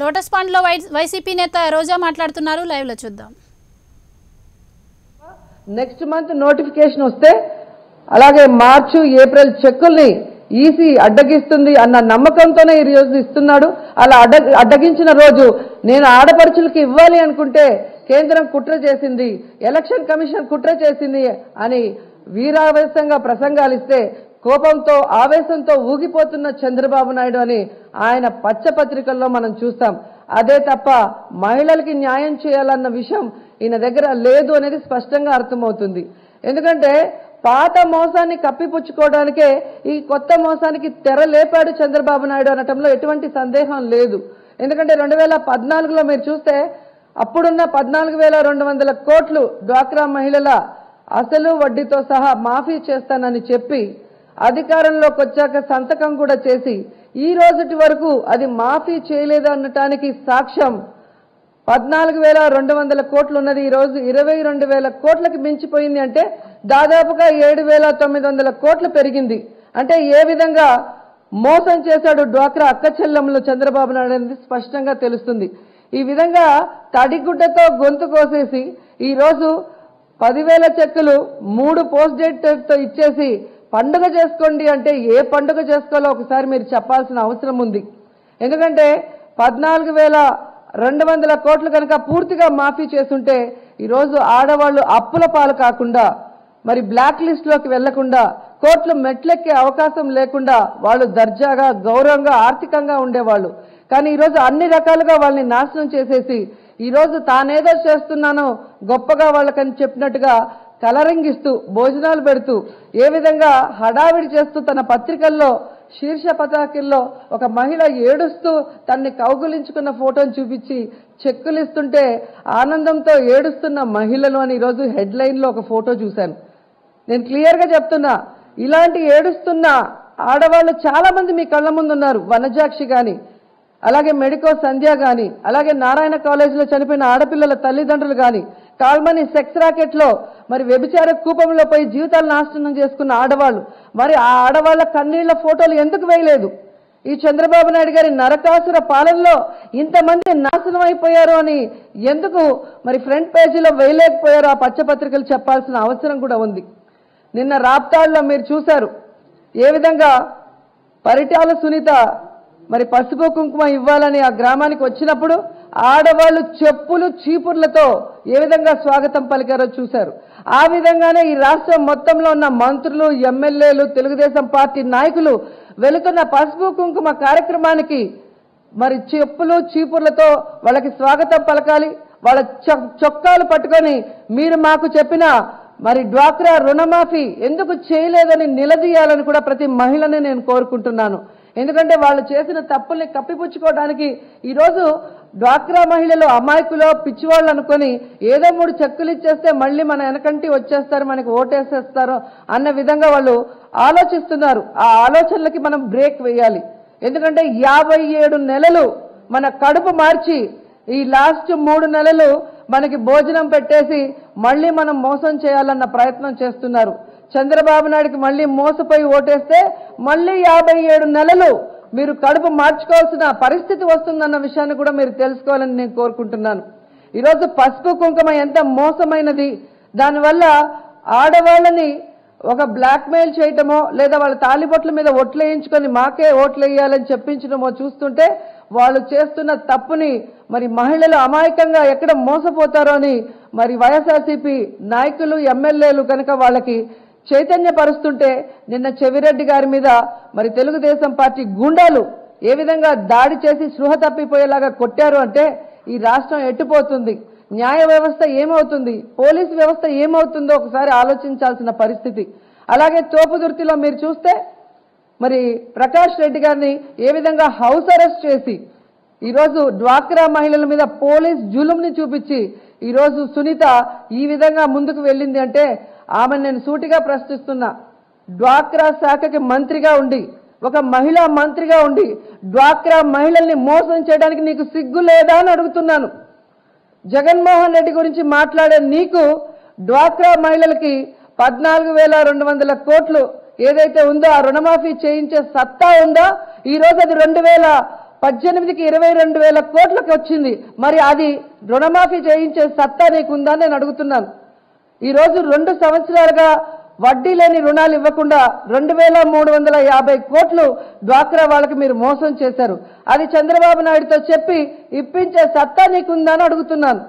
Lotus పాండ్లో Y YCP నేత రోజా మాట్లాడుతున్నారు. లైవ్లో చూద్దాం. నెక్స్ట్ మంత్ నోటిఫికేషన్ వస్తే అలాగే మార్చు ఏప్రిల్ చెక్కుల్ని ఈసీ అడ్డగిస్తుంది అన్న నమ్మకంతోనే ఈ రోజు ఇస్తున్నాడు. అలా అడ్డ అడ్డగించిన రోజు నేను ఆడపడుచులకి ఇవ్వాలి అనుకుంటే కేంద్రం కుట్ర చేసింది ఎలక్షన్ కమిషన్ కుట్ర చేసింది అని వీరావేశంగా ప్రసంగాలు ఇస్తే కోపంతో ఆవేశంతో ఊగిపోతున్న చంద్రబాబు నాయుడు అని ఆయన పచ్చపత్రికల్లో మనం చూస్తాం. అదే తప్ప మహిళలకి న్యాయం చేయాలన్న విషయం ఈయన దగ్గర లేదు అనేది స్పష్టంగా అర్థమవుతుంది. ఎందుకంటే పాత మోసాన్ని కప్పిపుచ్చుకోవడానికే ఈ కొత్త మోసానికి తెర లేపాడు చంద్రబాబు నాయుడు అనటంలో ఎటువంటి సందేహం లేదు. ఎందుకంటే రెండు వేల పద్నాలుగులో మీరు చూస్తే అప్పుడున్న పద్నాలుగు వేల రెండు వందల కోట్లు డ్వాక్రా మహిళల అసలు వడ్డీతో సహా మాఫీ చేస్తానని చెప్పి అధికారంలోకి వచ్చాక సంతకం కూడా చేసి ఈ రోజుటి వరకు అది మాఫీ చేయలేదు అనటానికి సాక్ష్యం పద్నాలుగు వేల రెండు వందల కోట్లు ఉన్నది ఈరోజు ఇరవై రెండు వేల కోట్లకి మించిపోయింది అంటే దాదాపుగా ఏడు వేల తొమ్మిది వందల కోట్లు పెరిగింది. అంటే ఏ విధంగా మోసం చేశాడు డ్వాక్రా అక్క చెల్లెములు చంద్రబాబు నాయుడు అనేది స్పష్టంగా తెలుస్తుంది. ఈ విధంగా తడిగుడ్డతో గొంతు కోసేసి ఈరోజు పదివేల చెక్కులు మూడు పోస్ట్ డేట్తో ఇచ్చేసి పండుగ చేసుకోండి అంటే ఏ పండుగ చేసుకోవాలో ఒకసారి మీరు చెప్పాల్సిన అవసరం ఉంది. ఎందుకంటే పద్నాలుగు వేల రెండు వందల కోట్లు కనుక పూర్తిగా మాఫీ చేస్తుంటే ఈరోజు ఆడవాళ్ళు అప్పుల పాలు కాకుండా మరి బ్లాక్ లిస్ట్లోకి వెళ్ళకుండా కోర్టులు మెట్లెక్కే అవకాశం లేకుండా వాళ్ళు దర్జాగా గౌరవంగా ఆర్థికంగా ఉండేవాళ్ళు. కానీ ఈరోజు అన్ని రకాలుగా వాళ్ళని నాశనం చేసేసి ఈరోజు తానేదో చేస్తున్నానో గొప్పగా వాళ్ళకని చెప్పినట్టుగా కలరింగ్ ఇస్తూ భోజనాలు పెడుతూ ఏ విధంగా హడావిడి చేస్తూ తన పత్రికల్లో శీర్ష పతాకిల్లో ఒక మహిళ ఏడుస్తూ తన్ని కౌగులించుకున్న ఫోటోను చూపించి చెక్కులు ఇస్తుంటే ఆనందంతో ఏడుస్తున్న మహిళలు అని ఈరోజు హెడ్లైన్లో ఒక ఫోటో చూశాను. నేను క్లియర్గా చెప్తున్నా ఇలాంటి ఏడుస్తున్న ఆడవాళ్ళు చాలామంది మీ కళ్ళ ముందు ఉన్నారు వనజాక్షి కానీ అలాగే మెడికో సంధ్య కానీ అలాగే నారాయణ కాలేజీలో చనిపోయిన ఆడపిల్లల తల్లిదండ్రులు కానీ కాల్మని సెక్స్ రాకెట్లో మరి వ్యభిచార కూపంలో పోయి జీవితాలు నాశనం చేసుకున్న ఆడవాళ్ళు. మరి ఆ ఆడవాళ్ళ కన్నీళ్ళ ఫోటోలు ఎందుకు వేయలేదు? ఈ చంద్రబాబు నాయుడు గారి నరకాసుర పాలనలో ఇంతమంది నాశనం అయిపోయారు అని ఎందుకు మరి ఫ్రంట్ పేజీలో వేయలేకపోయారో? ఆ పచ్చపత్రికలు చెప్పాల్సిన అవసరం కూడా ఉంది. నిన్న రాప్తాడులో మీరు చూశారు. ఏ విధంగా పరిటాల సునీత మరి పసుపు కుంకుమ ఇవ్వాలని ఆ గ్రామానికి వచ్చినప్పుడు ఆడవాళ్ళు చెప్పులు చీపుర్లతో ఏ విధంగా స్వాగతం పలికారో చూశారు. ఆ విధంగానే ఈ రాష్ట్రం మొత్తంలో ఉన్న మంత్రులు ఎమ్మెల్యేలు తెలుగుదేశం పార్టీ నాయకులు వెళుతున్న పసుపు కుంకుమ కార్యక్రమానికి మరి చెప్పులు చీపుర్లతో వాళ్ళకి స్వాగతం పలకాలి. వాళ్ళ చొక్కాలు పట్టుకొని మీరు మాకు చెప్పిన మరి డ్వాక్రా రుణమాఫీ ఎందుకు చేయలేదని నిలదీయాలని కూడా ప్రతి మహిళని నేను కోరుకుంటున్నాను. ఎందుకంటే వాళ్ళు చేసిన తప్పుల్ని కప్పిపుచ్చుకోవడానికి ఈరోజు డ్వాక్రా మహిళలు అమాయకులో పిచ్చివాళ్ళు అనుకొని ఏదో మూడు చెక్కులు ఇచ్చేస్తే మళ్ళీ మన వెనకంటి వచ్చేస్తారు మనకి ఓటేసేస్తారు అన్న విధంగా వాళ్ళు ఆలోచిస్తున్నారు. ఆ ఆలోచనలకి మనం బ్రేక్ వేయాలి. ఎందుకంటే యాభై ఏడు నెలలు మన కడుపు మార్చి ఈ లాస్ట్ మూడు నెలలు మనకి భోజనం పెట్టేసి మళ్ళీ మనం మోసం చేయాలన్న ప్రయత్నం చేస్తున్నారు. చంద్రబాబు నాయుడికి మళ్ళీ మోసపోయి ఓటేస్తే మళ్ళీ యాభై ఏడు నెలలు మీరు కడుపు మార్చుకోవాల్సిన పరిస్థితి వస్తుందన్న విషయాన్ని కూడా మీరు తెలుసుకోవాలని నేను కోరుకుంటున్నాను. ఈరోజు పసుపు కుంకుమ ఎంత మోసమైనది. దానివల్ల ఆడవాళ్ళని ఒక బ్లాక్మెయిల్ చేయటమో లేదా వాళ్ళ తాలిబొట్ల మీద ఓట్లు వేయించుకొని మాకే ఓట్లు వేయాలని చెప్పించడమో చూస్తుంటే వాళ్ళు చేస్తున్న తప్పుని మరి మహిళలు అమాయకంగా ఎక్కడ మోసపోతారో అని మరి వైఎస్ఆర్సీపీ నాయకులు ఎమ్మెల్యేలు కనుక వాళ్ళకి చైతన్యపరుస్తుంటే నిన్న చెవిరెడ్డి గారి మీద మరి తెలుగుదేశం పార్టీ గుండాలు ఏ విధంగా దాడి చేసి స్పృహ తప్పిపోయేలాగా కొట్టారు అంటే ఈ రాష్ట్రం ఎట్టుపోతుంది? న్యాయ వ్యవస్థ ఏమవుతుంది? పోలీస్ వ్యవస్థ ఏమవుతుందో ఒకసారి ఆలోచించాల్సిన పరిస్థితి. అలాగే తోపుదుర్తిలో మీరు చూస్తే మరి ప్రకాష్ రెడ్డి గారిని ఏ విధంగా హౌస్ అరెస్ట్ చేసి ఈరోజు డ్వాక్రా మహిళల మీద పోలీస్ జులుంని చూపించి ఈరోజు సునీత ఈ విధంగా ముందుకు వెళ్ళింది అంటే ఆమె నేను సూటిగా ప్రశ్నిస్తున్నా డ్వాక్రా శాఖకి మంత్రిగా ఉండి ఒక మహిళా మంత్రిగా ఉండి డ్వాక్రా మహిళల్ని మోసం చేయడానికి నీకు సిగ్గు లేదా అని అడుగుతున్నాను. జగన్మోహన్ రెడ్డి గురించి మాట్లాడే నీకు డ్వాక్రా మహిళలకి పద్నాలుగు వేల రెండు వందల కోట్లు ఏదైతే ఉందో ఆ రుణమాఫీ చేయించే సత్తా ఉందో? ఈ రోజు అది రెండు వేల పద్దెనిమిదికి ఇరవై రెండు వేల కోట్లకు వచ్చింది. మరి అది రుణమాఫీ చేయించే సత్తా నీకుందా నేను అడుగుతున్నాను. ఈరోజు రెండు సంవత్సరాలుగా వడ్డీ లేని రుణాలు ఇవ్వకుండా రెండు వేల మూడు వందల యాభై కోట్లు డ్వాక్రా వాళ్ళకి మీరు మోసం చేశారు. అది చంద్రబాబు నాయుడుతో చెప్పి ఇప్పించే సత్తా నీకుందని అని అడుగుతున్నాను.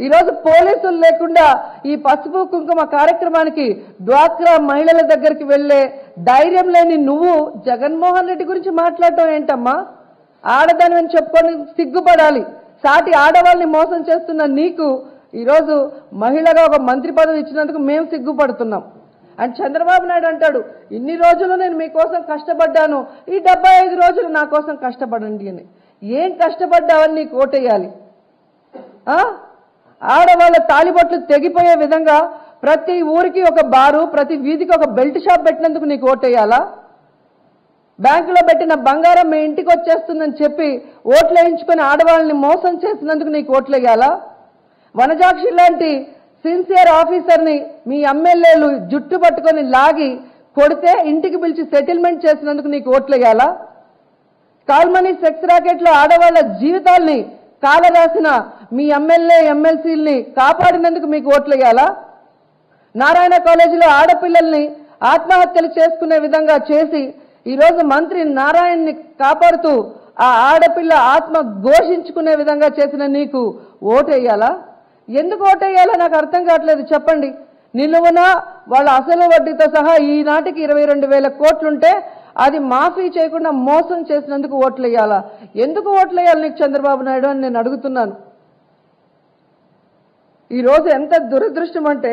ఈరోజు పోలీసులు లేకుండా ఈ పసుపు కుంకుమ కార్యక్రమానికి డ్వాక్రా మహిళల దగ్గరికి వెళ్ళే ధైర్యం లేని నువ్వు జగన్మోహన్ రెడ్డి గురించి మాట్లాడటం ఏంటమ్మా? ఆడదాని చెప్పుకొని సిగ్గుపడాలి. సాటి ఆడవాళ్ళని మోసం చేస్తున్న నీకు ఈరోజు మహిళగా ఒక మంత్రి పదవి ఇచ్చినందుకు మేము సిగ్గుపడుతున్నాం. అండ్ చంద్రబాబు నాయుడు అంటాడు ఇన్ని రోజులు నేను మీకోసం కష్టపడ్డాను ఈ డెబ్బై ఐదు రోజులు నా కోసం కష్టపడండి అని. ఏం కష్టపడ్డావని నీకు ఓటేయాలి? ఆడవాళ్ళ తాలిబొట్లు తెగిపోయే విధంగా ప్రతి ఊరికి ఒక బారు ప్రతి వీధికి ఒక బెల్ట్ షాప్ పెట్టినందుకు నీకు ఓటేయాలా? బ్యాంకులో పెట్టిన బంగారం మీ ఇంటికి వచ్చేస్తుందని చెప్పి ఓట్లు వేయించుకొని ఆడవాళ్ళని మోసం చేసినందుకు నీకు ఓట్లు వేయాలా వనజాక్షి లాంటి సిన్సియర్ ఆఫీసర్ని మీ ఎమ్మెల్యేలు జుట్టు పట్టుకొని లాగి కొడితే ఇంటికి పిలిచి సెటిల్మెంట్ చేసినందుకు నీకు ఓట్లు కాల్మనీ సెక్స్ రాకెట్లో ఆడవాళ్ళ జీవితాల్ని కాలరాసిన మీ ఎమ్మెల్యే ఎమ్మెల్సీల్ని కాపాడినందుకు మీకు ఓట్లు నారాయణ కాలేజీలో ఆడపిల్లల్ని ఆత్మహత్యలు చేసుకునే విధంగా చేసి ఈరోజు మంత్రి నారాయణ్ని కాపాడుతూ ఆ ఆడపిల్ల ఆత్మ ఘోషించుకునే విధంగా చేసిన నీకు ఓటేయాలా? ఎందుకు ఓటేయాలో నాకు అర్థం కావట్లేదు చెప్పండి. నిలువున వాళ్ళ అసలు వడ్డీతో సహా ఈనాటికి ఇరవై రెండు వేల కోట్లుంటే అది మాఫీ చేయకుండా మోసం చేసినందుకు ఓట్లు వేయాలా? ఎందుకు ఓట్లు వేయాలి నీకు చంద్రబాబు నాయుడు అని నేను అడుగుతున్నాను. ఈరోజు ఎంత దురదృష్టం అంటే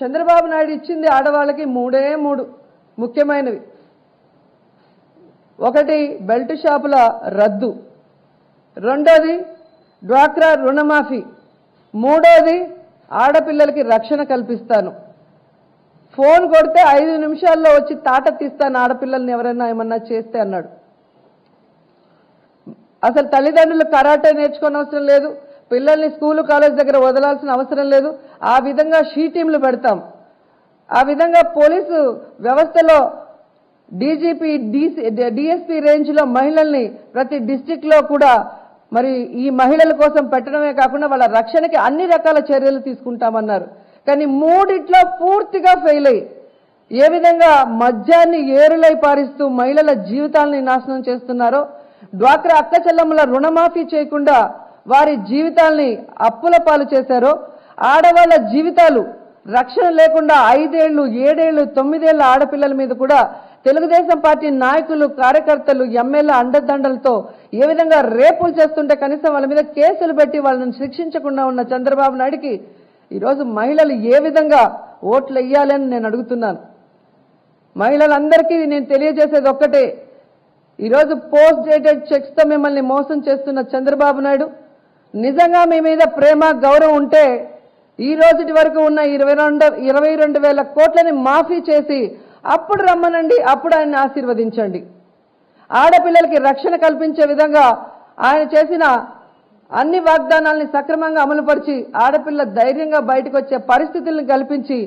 చంద్రబాబు నాయుడు ఇచ్చింది ఆడవాళ్ళకి మూడే మూడు ముఖ్యమైనవి. ఒకటి బెల్ట్ షాపుల రద్దు. రెండోది డ్వాక్రా రుణమాఫీ. మూడోది ఆడపిల్లలకి రక్షణ కల్పిస్తాను. ఫోన్ కొడితే ఐదు నిమిషాల్లో వచ్చి తాట తీస్తాను ఆడపిల్లల్ని ఎవరైనా ఏమన్నా చేస్తే అన్నాడు. అసలు తల్లిదండ్రులు కరాటే నేర్చుకోని అవసరం లేదు పిల్లల్ని స్కూలు కాలేజ్ దగ్గర వదలాల్సిన అవసరం లేదు ఆ విధంగా షీ టీంలు పెడతాం. ఆ విధంగా పోలీసు వ్యవస్థలో డీజీపీ డిఎస్పీ రేంజ్లో మహిళల్ని ప్రతి డిస్టిక్లో కూడా మరి ఈ మహిళల కోసం పెట్టడమే కాకుండా వాళ్ళ రక్షణకి అన్ని రకాల చర్యలు తీసుకుంటామన్నారు. కానీ మూడిట్లో పూర్తిగా ఫెయిల్ అయ్యి ఏ విధంగా మద్యాన్ని ఏరులై పారిస్తూ మహిళల జీవితాల్ని నాశనం చేస్తున్నారో డ్వాక్రా అక్క చెల్లెమ్మల రుణమాఫీ చేయకుండా వారి జీవితాల్ని అప్పుల పాలు చేశారో ఆడవాళ్ళ జీవితాలు రక్షణ లేకుండా ఐదేళ్ళు ఏడేళ్ళు తొమ్మిదేళ్ళ ఆడపిల్లల మీద కూడా తెలుగుదేశం పార్టీ నాయకులు కార్యకర్తలు ఎమ్మెల్యే అండదండలతో ఏ విధంగా రేపులు చేస్తుంటే కనీసం వాళ్ళ మీద కేసులు పెట్టి వాళ్ళని శిక్షించకుండా ఉన్న చంద్రబాబు నాయుడికి ఈరోజు మహిళలు ఏ విధంగా ఓట్లు వేయాలని నేను అడుగుతున్నాను. మహిళలందరికీ నేను తెలియజేసేది ఒక్కటే. ఈరోజు పోస్ట్ డేటెడ్ చెక్స్తో మిమ్మల్ని మోసం చేస్తున్న చంద్రబాబు నాయుడు నిజంగా మీ మీద ప్రేమ గౌరవం ఉంటే ఈ రోజుటి వరకు ఉన్న ఇరవై రెండు ఇరవై రెండు వేల కోట్లని మాఫీ చేసి అప్పుడు రమ్మనండి అప్పుడు ఆయన్ని ఆశీర్వదించండి. ఆడపిల్లలకి రక్షణ కల్పించే విధంగా ఆయన చేసిన అన్ని వాగ్దానాల్ని సక్రమంగా అమలుపరిచి ఆడపిల్ల ధైర్యంగా బయటకు వచ్చే పరిస్థితులను కల్పించి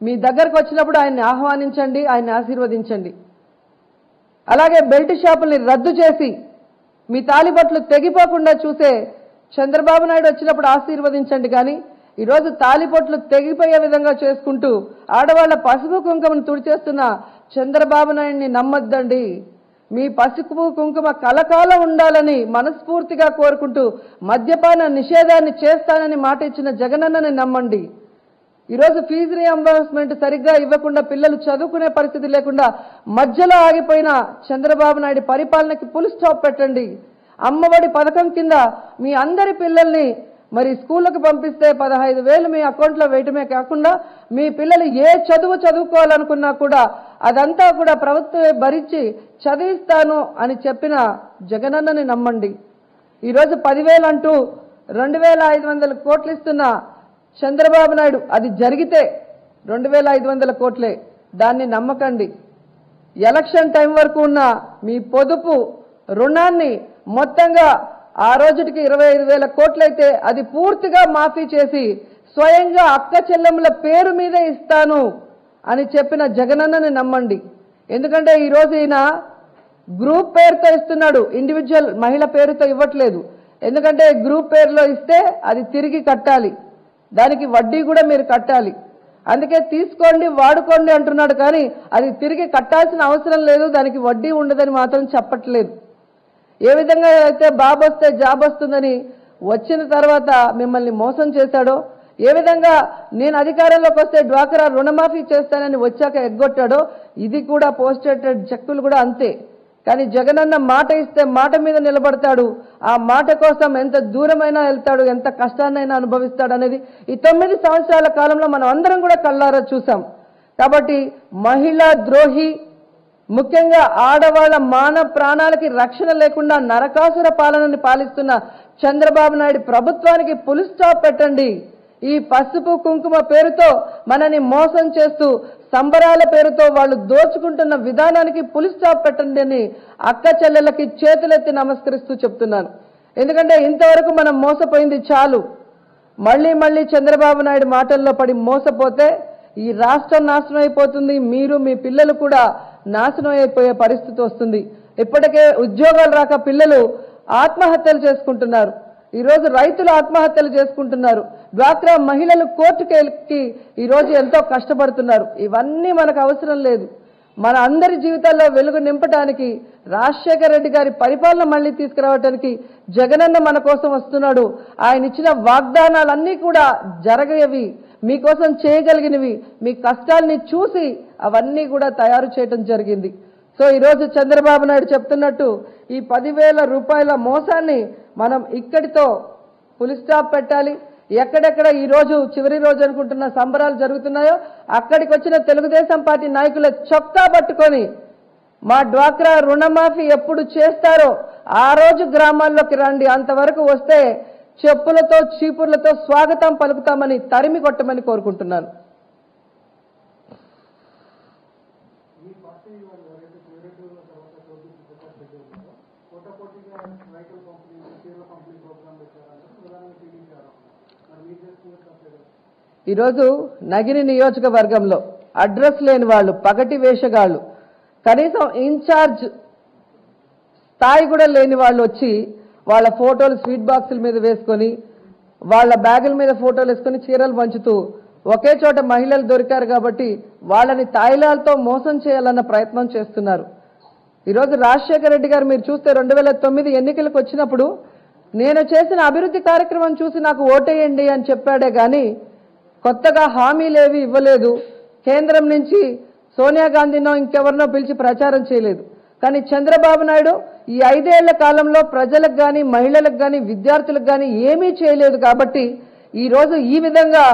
మీ దగ్గరకు వచ్చినప్పుడు ఆయన్ని ఆహ్వానించండి ఆయన్ని ఆశీర్వదించండి. అలాగే బెల్ట్ షాపుల్ని రద్దు చేసి మీ తాలిబట్లు తెగిపోకుండా చూసే చంద్రబాబు నాయుడు వచ్చినప్పుడు ఆశీర్వదించండి కానీ ఈరోజు తాలిపొట్లు తెగిపోయే విధంగా చేసుకుంటూ ఆడవాళ్ళ పసుపు కుంకుమను తుడిచేస్తున్న చంద్రబాబు నాయుడిని నమ్మొద్దండి. మీ పసుపు కుంకుమ కలకాలం ఉండాలని మనస్ఫూర్తిగా కోరుకుంటూ మద్యపాన నిషేధాన్ని చేస్తానని మాట ఇచ్చిన జగనన్నని నమ్మండి. ఈరోజు ఫీజు రియంబర్స్మెంట్ సరిగ్గా ఇవ్వకుండా పిల్లలు చదువుకునే పరిస్థితి లేకుండా మధ్యలో ఆగిపోయిన చంద్రబాబు నాయుడు పరిపాలనకి పుల్ స్టాప్ పెట్టండి. అమ్మఒడి పథకం కింద మీ అందరి పిల్లల్ని మరి స్కూళ్ళకు పంపిస్తే పదహైదు వేలు మీ అకౌంట్లో వేయటమే కాకుండా మీ పిల్లలు ఏ చదువు చదువుకోవాలనుకున్నా కూడా అదంతా కూడా ప్రభుత్వమే భరించి చదివిస్తాను అని చెప్పిన జగనన్నని నమ్మండి. ఈరోజు పదివేలు అంటూ రెండు వేల ఐదు వందల కోట్లు ఇస్తున్న చంద్రబాబు నాయుడు అది జరిగితే రెండు వేల ఐదు వందల కోట్లే. దాన్ని నమ్మకండి. ఎలక్షన్ టైం వరకు ఉన్న మీ పొదుపు రుణాన్ని మొత్తంగా ఆ రోజుటికి ఇరవై ఐదు వేల కోట్లయితే అది పూర్తిగా మాఫీ చేసి స్వయంగా అక్క చెల్లెముల పేరు మీదే ఇస్తాను అని చెప్పిన జగనన్నని నమ్మండి. ఎందుకంటే ఈరోజు ఈయన గ్రూప్ పేరుతో ఇస్తున్నాడు. ఇండివిజువల్ మహిళ పేరుతో ఇవ్వట్లేదు. ఎందుకంటే గ్రూప్ పేరులో ఇస్తే అది తిరిగి కట్టాలి. దానికి వడ్డీ కూడా మీరు కట్టాలి. అందుకే తీసుకోండి వాడుకోండి అంటున్నాడు కానీ అది తిరిగి కట్టాల్సిన అవసరం లేదు. దానికి వడ్డీ ఉండదని మాత్రం చెప్పట్లేదు. ఏ విధంగా అయితే బాబు వస్తే జాబ్ వస్తుందని వచ్చిన తర్వాత మిమ్మల్ని మోసం చేశాడో ఏ విధంగా నేను అధికారంలోకి వస్తే డ్వాక్రా రుణమాఫీ చేస్తానని వచ్చాక ఎగ్గొట్టాడో ఇది కూడా పోస్టేటెడ్ చెక్కులు కూడా అంతే. కానీ జగనన్న మాట ఇస్తే మాట మీద నిలబడతాడు. ఆ మాట కోసం ఎంత దూరమైనా వెళ్తాడు ఎంత కష్టాన్నైనా అనుభవిస్తాడు అనేది ఈ తొమ్మిది సంవత్సరాల కాలంలో మనం అందరం కూడా కళ్ళారా చూసాం కాబట్టి మహిళా ద్రోహి ముఖ్యంగా ఆడవాళ్ళ మాన ప్రాణాలకి రక్షణ లేకుండా నరకాసుర పాలనని పాలిస్తున్న చంద్రబాబు నాయుడు ప్రభుత్వానికి పులి స్టాప్ పెట్టండి. ఈ పసుపు కుంకుమ పేరుతో మనని మోసం చేస్తూ సంబరాల పేరుతో వాళ్ళు దోచుకుంటున్న విధానానికి పులి స్టాప్ పెట్టండి అని అక్క చెల్లెలకి చేతులెత్తి నమస్కరిస్తూ చెప్తున్నాను. ఎందుకంటే ఇంతవరకు మనం మోసపోయింది చాలు. మళ్ళీ మళ్ళీ చంద్రబాబు నాయుడు మాటల్లో పడి మోసపోతే ఈ రాష్ట్రం నాశనం అయిపోతుంది. మీరు మీ పిల్లలు కూడా నాశనం అయిపోయే పరిస్థితి వస్తుంది. ఇప్పటికే ఉద్యోగాలు రాక పిల్లలు ఆత్మహత్యలు చేసుకుంటున్నారు. ఈరోజు రైతులు ఆత్మహత్యలు చేసుకుంటున్నారు. డ్వాక్రా మహిళలు కోర్టుకి ఈరోజు ఎంతో కష్టపడుతున్నారు. ఇవన్నీ మనకు అవసరం లేదు. మన అందరి జీవితాల్లో వెలుగు నింపడానికి రాజశేఖర రెడ్డి గారి పరిపాలన మళ్ళీ తీసుకురావడానికి జగనన్న మన కోసం వస్తున్నాడు. ఆయన ఇచ్చిన వాగ్దానాలన్నీ కూడా జరగవి మీకోసం చేయగలిగినవి. మీ కష్టాల్ని చూసి అవన్నీ కూడా తయారు చేయటం జరిగింది. సో ఈరోజు చంద్రబాబు నాయుడు చెప్తున్నట్టు ఈ పదివేల రూపాయల మోసాన్ని మనం ఇక్కడితో పులి స్టాప్ పెట్టాలి. ఎక్కడెక్కడ ఈ రోజు చివరి రోజు అనుకుంటున్న సంబరాలు జరుగుతున్నాయో అక్కడికి వచ్చిన తెలుగుదేశం పార్టీ నాయకుల చొక్కా పట్టుకొని మా డ్వాక్రా రుణమాఫీ ఎప్పుడు చేస్తారో ఆ రోజు గ్రామాల్లోకి రండి. అంతవరకు వస్తే చెప్పులతో చీపుర్లతో స్వాగతం పలుకుతామని తరిమి కొట్టమని కోరుకుంటున్నాను. ఈరోజు నగిరి నియోజకవర్గంలో అడ్రస్ లేని వాళ్ళు పగటి వేషగాళ్ళు కనీసం ఇన్ఛార్జ్ స్థాయి కూడా లేని వాళ్ళు వచ్చి వాళ్ళ ఫోటోలు స్వీట్ బాక్సుల మీద వేసుకొని వాళ్ళ బ్యాగుల మీద ఫోటోలు వేసుకొని చీరలు పంచుతూ ఒకే చోట మహిళలు దొరికారు కాబట్టి వాళ్ళని తాయిలాలతో మోసం చేయాలన్న ప్రయత్నం చేస్తున్నారు. ఈరోజు రాజశేఖర రెడ్డి గారు మీరు చూస్తే రెండు వేల తొమ్మిది ఎన్నికలకు వచ్చినప్పుడు నేను చేసిన అభివృద్ధి కార్యక్రమం చూసి నాకు ఓటేయండి అని చెప్పాడే కానీ కొత్తగా హామీలేవి ఇవ్వలేదు. కేంద్రం నుంచి సోనియా గాంధీనో ఇంకెవరినో పిలిచి ప్రచారం చేయలేదు. కానీ చంద్రబాబు నాయుడు ఈ ఐదేళ్ళ కాలంలో ప్రజలకు కానీ మహిళలకు కానీ విద్యార్థులకు కానీ ఏమీ చేయలేదు కాబట్టి ఈరోజు ఈ విధంగా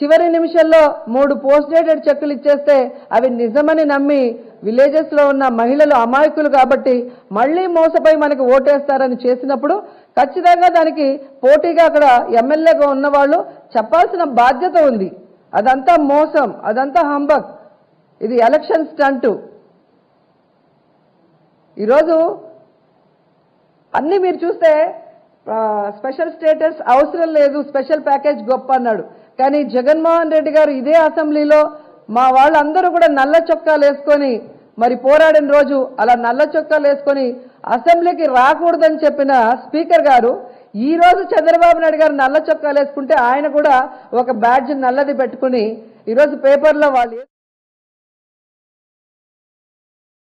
చివరి నిమిషంలో మూడు పోస్ట్ డేటెడ్ చెక్కులు ఇచ్చేస్తే అవి నిజమని నమ్మి విలేజెస్లో ఉన్న మహిళలు అమాయకులు కాబట్టి మళ్ళీ మోసపై మనకి ఓటేస్తారని చేసినప్పుడు ఖచ్చితంగా దానికి పోటీగా అక్కడ ఎమ్మెల్యేగా ఉన్నవాళ్ళు చెప్పాల్సిన బాధ్యత ఉంది. అదంతా మోసం అదంతా హంబక్. ఇది ఎలక్షన్ స్టంటు. ఈరోజు అన్ని మీరు చూస్తే స్పెషల్ స్టేటస్ అవసరం లేదు స్పెషల్ ప్యాకేజ్ గొప్ప అన్నాడు. కానీ జగన్మోహన్ రెడ్డి గారు ఇదే అసెంబ్లీలో మా వాళ్ళందరూ కూడా నల్ల చొక్కాలు వేసుకొని మరి పోరాడిన రోజు అలా నల్ల చొక్కాలు వేసుకొని అసెంబ్లీకి రాకూడదని చెప్పిన స్పీకర్ గారు ఈ రోజు చంద్రబాబు నాయుడు గారు నల్ల చొక్కాలు వేసుకుంటే ఆయన కూడా ఒక బ్యాడ్జ్ నల్లది పెట్టుకుని ఈరోజు పేపర్లో వాళ్ళు